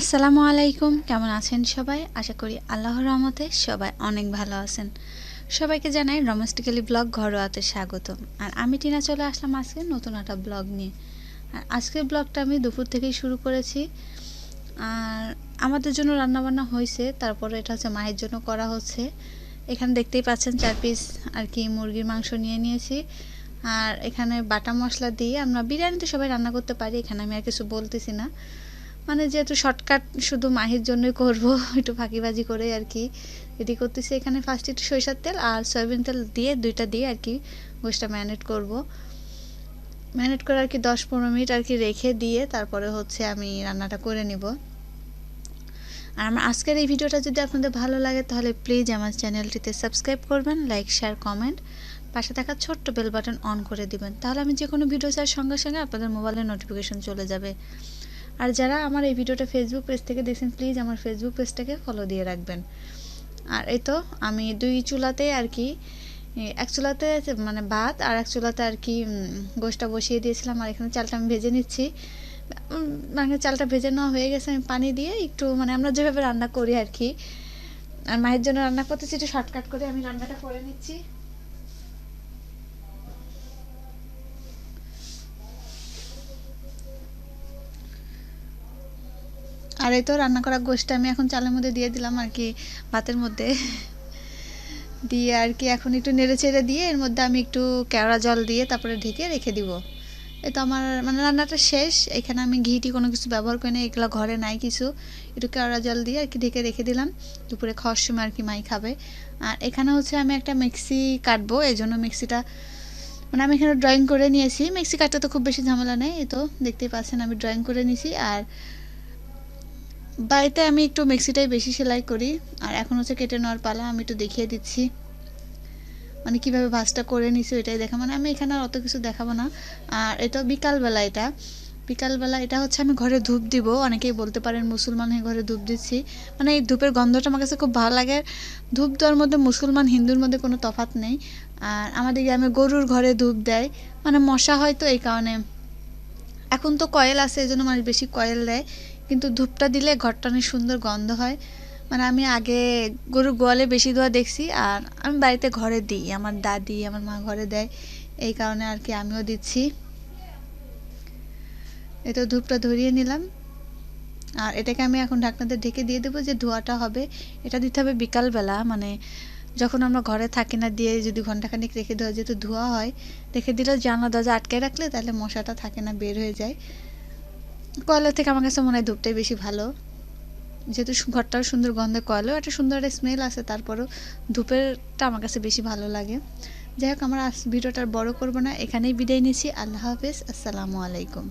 আসসালামু আলাইকুম, কেমন আছেন সবাই? আশা করি আল্লাহর রহমতে সবাই অনেক ভালো আছেন। সবাইকে জানাই রমেস্টিক্যালি ব্লগ ঘরোয়াতে স্বাগত আর আমি টিনা চলে আসলাম আজকে নতুন একটা ব্লগ নিয়ে। আর আজকের ব্লগটা আমি দুপুর থেকেই শুরু করেছি। আর আমাদের জন্য রান্নাবান্না হয়েছে, তারপরে এটা হচ্ছে মায়ের জন্য করা হচ্ছে। এখানে দেখতেই পাচ্ছেন চার পিস আর কি মুরগির মাংস নিয়ে নিয়েছি। আর এখানে বাটা মশলা দিয়ে আমরা বিরিয়ানিতে সবাই রান্না করতে পারি, এখানে আমি আর কিছু বলতেছি না। মানে যেহেতু শর্টকাট শুধু মাহির জন্যই করব, একটু ফাঁকিবাজি করে আর কি। রেডি করতেছি এখানে ফার্স্ট একটু সরিষার তেল আর সয়াবিন তেল দিয়ে, দুইটা দিয়ে আর কি গোষ্ঠটা ম্যারিনেট করব। ম্যারিনেট করে আর কি দশ পনেরো মিনিট আর কি রেখে দিয়ে তারপরে হচ্ছে আমি রান্নাটা করে নিব। আর আমার আজকের এই ভিডিওটা যদি আপনাদের ভালো লাগে তাহলে প্লিজ আমার চ্যানেলটিতে সাবস্ক্রাইব করবেন লাইক শেয়ার কমেন্ট পাশে থাকা ছোট্ট বেল বাটন অন করে দিবেন। তাহলে আমি যে কোনো ভিডিও চার সঙ্গে সঙ্গে আপনাদের মোবাইলে নোটিফিকেশন চলে যাবে। আর যারা আমার এই ভিডিওটা ফেসবুক পেজ থেকে দেখছেন প্লিজ আমার ফেসবুক পেজটাকে ফলো দিয়ে রাখবেন। আর এই তো আমি দুই চুলাতে আর কি, এক চুলাতে মানে ভাত আর এক চুলাতে আর কি গোষ্ঠটা বসিয়ে দিয়েছিলাম আর এখানে চালটা আমি ভেজে নিচ্ছি। মানে চালটা ভেজে নেওয়া হয়ে গেছে, আমি পানি দিয়ে একটু মানে আমরা যেভাবে রান্না করি আর কি। আর মায়ের জন্য রান্না করতেছি, একটু শর্টকাট করে আমি রান্নাটা করে নিচ্ছি। আর এই তো রান্না করা গোষ্ঠটা আমি এখন চালের মধ্যে দিয়ে দিলাম আর কি, ভাতের মধ্যে। দিয়ে আর কি এখন একটু নেড়ে চেড়ে দিয়ে এর মধ্যে আমি একটু কেওড়া জল দিয়ে তারপরে ঢেকে রেখে দিব। এই তো আমার মানে রান্নাটা শেষ, এখানে আমি ঘিটি কোনো কিছু ব্যবহার করি না এগুলো ঘরে নাই কিছু। একটু কেওড়া জল দিয়ে আর কি ঢেকে রেখে দিলাম, দুপুরে খাওয়ার সময় আর কি মাই খাবে। আর এখানে হচ্ছে আমি একটা মিক্সি কাটবো, এই জন্য মিক্সিটা মানে আমি এখানে ড্রয়িং করে নিয়েছি। মিক্সি কাটতে তো খুব বেশি ঝামেলা নেই, এই তো দেখতেই পাচ্ছেন আমি ড্রয়িং করে নিয়েছি। আর বাড়িতে আমি একটু মিক্সিটাই বেশি সেলাই করি, আর এখন হচ্ছে কেটে নেওয়ার পালা, আমি একটু দেখিয়ে দিচ্ছি। মানে কীভাবে ভাজটা করে নিছি ওইটাই দেখা মানে আমি এখানে আর অত কিছু দেখাবো না। আর এটা বিকালবেলা এটা। বিকালবেলা এটা হচ্ছে আমি ঘরে ধূপ দিব, অনেকেই বলতে পারেন মুসলমান হয়ে ঘরে ধূপ দিচ্ছি। মানে এই ধূপের গন্ধটা আমার কাছে খুব ভালো লাগে। ধূপ দেওয়ার মধ্যে মুসলমান, হিন্দুর মধ্যে কোনো তফাত নেই। আর আমাদের গ্রামে গরুর ঘরে ধূপ দেয়। মানে মশা হয় তো এই কারণে। এখন তো কয়েল আছে এই জন্য মানুষ বেশি কয়েল দেয়। কিন্তু ধূপটা দিলে ঘরটা অনেক সুন্দর গন্ধ হয়। মানে আমি আগে গরুর গোয়ালে বেশি ধোয়া দেখছি আর আমি বাড়িতে ঘরে দিই, আমার দাদি, আমার মা ঘরে দেয়। এই কারণে আর কি আমিও দিচ্ছি। এটা ধূপটা ধরিয়ে নিলাম। আর এটাকে আমি এখন ঢাকনাতে ঢেকে দিয়ে দেবো যে ধোয়াটা হবে। এটা দিতে হবে বিকালবেলা মানে যখন আমরা ঘরে থাকি না দিয়ে যদি ঘন্টাখানিক রেখে দেওয়া যেহেতু ধোয়া হয়, রেখে দিলে জানলা দরজা আটকে রাখলে তাহলে মশাটা থাকে না, বের হয়ে যায়। কয়লা থেকে আমার কাছে মনে হয় ধূপটাই বেশি ভালো। যেহেতু ঘরটাও সুন্দর গন্ধে কয়লাও একটা সুন্দর একটা স্মেল আছে, তারপরও ধূপেরটা আমার কাছে বেশি ভালো লাগে। যাই হোক, আমার ভিডিওটা বড় করব না, এখানেই বিদায় নিচ্ছি। আল্লাহ হাফেজ, আসসালামু আলাইকুম।